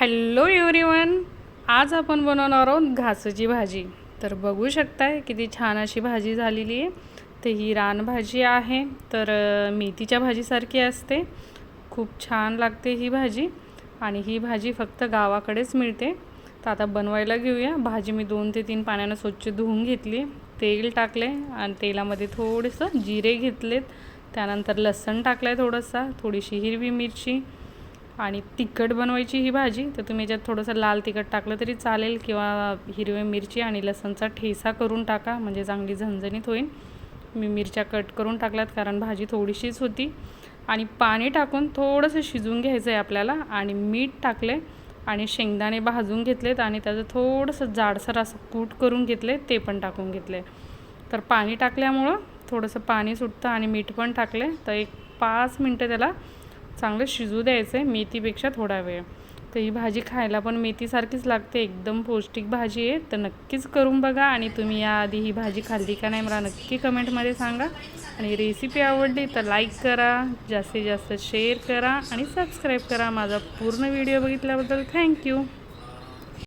Hello everyone आज आपण बनवणार आहोत घासाची भाजी. तर बघू शकताय किती छान अशी भाजी झालेली आहे. तर ही रानभाजी आहे. तर मेथीच्या भाजीसारखी असते. खूप छान लागते ही भाजी. आणि ही भाजी फक्त गावाकडेच मिळते. तर आता बनवायला घेऊया. भाजी मी दोन ते तीन पाण्यानं स्वच्छ धुवून घेतली. तेल टाकले आणि तेलामध्ये थोडंसं जिरे घेतलेत. त्यानंतर लसण टाकलं आहे थोडंसं. थोडीशी हिरवी मिरची. आणि तिखट बनवायची ही भाजी तर तुम्ही याच्यात थोडंसं लाल तिखट टाकलं तरी चालेल किंवा हिरवी मिरची आणि लसणचा ठेसा करून टाका म्हणजे चांगली झणझणीत होईल. मी मिरच्या कट करून टाकल्यात कारण भाजी थोडीशीच होती. आणि पाणी टाकून थोडंसं शिजवून घ्यायचं आहे आपल्याला आणि मीठ टाकले आणि शेंगदाणे भाजून घेतलेत आणि त्याचं थोडंसं जाडसर असं कूट करून घेतले ते पण टाकून घेतले तर पाणी टाकल्यामुळं थोडंसं पाणी सुटतं आणि मीठ पण टाकले तर एक पाच मिनटं त्याला चांगलं शिजू द्यायचं आहे मेथीपेक्षा थोडा वेळ. तर ही भाजी खायला पण मेथीसारखीच लागते एकदम पौष्टिक भाजी आहे. तर नक्कीच करून बघा आणि तुम्ही याआधी ही भाजी खाल्ली का नाही मला नक्की कमेंटमध्ये सांगा. आणि रेसिपी आवडली तर लाईक करा जास्तीत जास्त शेअर करा आणि सबस्क्राईब करा माझा पूर्ण व्हिडिओ बघितल्याबद्दल थँक्यू